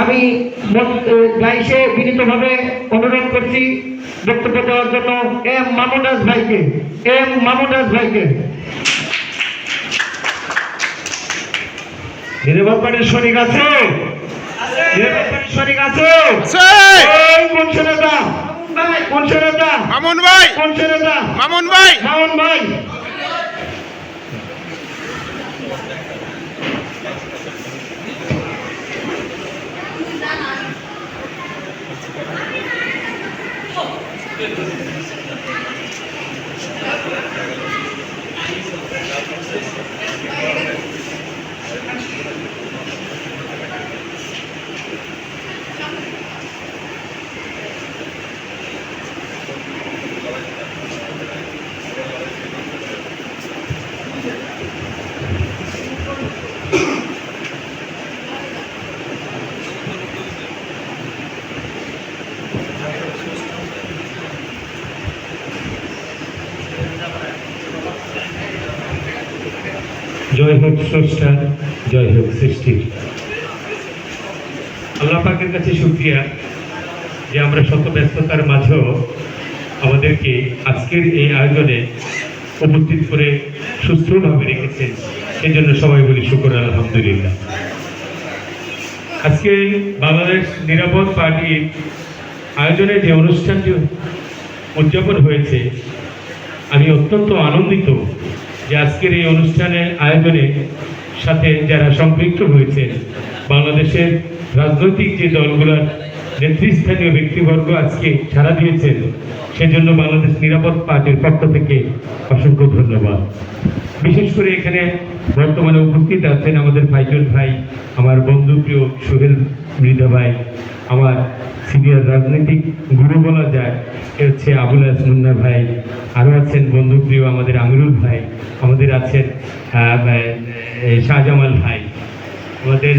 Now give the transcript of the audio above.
আমি গাইসে বিনীতভাবে অনুরোধ করছি বক্তব্য দেওয়ার জন্য এম মামুনাজ ভাইকে এম মামুনাজ ভাইকে। নির্বাচনের শরিক আছে? নির্বাচনের শরিক আছে? আছে। এই কোন সেনেতা কোন সেনেতা মামুন ভাই। কোন সেনেতা মামুন ভাই। মামুন ভাই। すいません。জয় হোক স্রষ্টা, জয় হোক সৃষ্টির। আল্লাহ পাকের কাছে শুক্রিয়া যে আমরা শত ব্যস্ততার মাঝেও আমাদেরকে আজকের এই আয়োজনে উপস্থিত করে সুস্থভাবে রেখেছেন। সেজন্য সবাই বলি শুকর, আলহামদুলিল্লাহ। আজকে বাংলাদেশ নিরাপদ পার্টির আয়োজনে যে অনুষ্ঠানটি উদযাপন হয়েছে, আমি অত্যন্ত আনন্দিত যে আজকের এই অনুষ্ঠানের আয়োজনে সাথে যারা সম্পৃক্ত হয়েছে বাংলাদেশের রাজনৈতিক যে দলগুলোর নেতৃস্থানীয় ব্যক্তিবর্গ আজকে ছাড়া দিয়েছেন। সেজন্য বাংলাদেশ নিরাপদ পার্টির পক্ষ থেকে অসংখ্য ধন্যবাদ। বিশেষ করে এখানে বর্তমানে উপস্থিত আছেন আমাদের ভাইজন ভাই, আমার বন্ধু প্রিয় সোহেল মৃধা ভাই, আমার সিনিয়র রাজনৈতিক গুরু বলা যায়, এ হচ্ছে আবুল মুন্না ভাই, আরও আছেন বন্ধু প্রিয় আমাদের আমিরুল ভাই, আমাদের আছেন শাহজামাল ভাই। আমাদের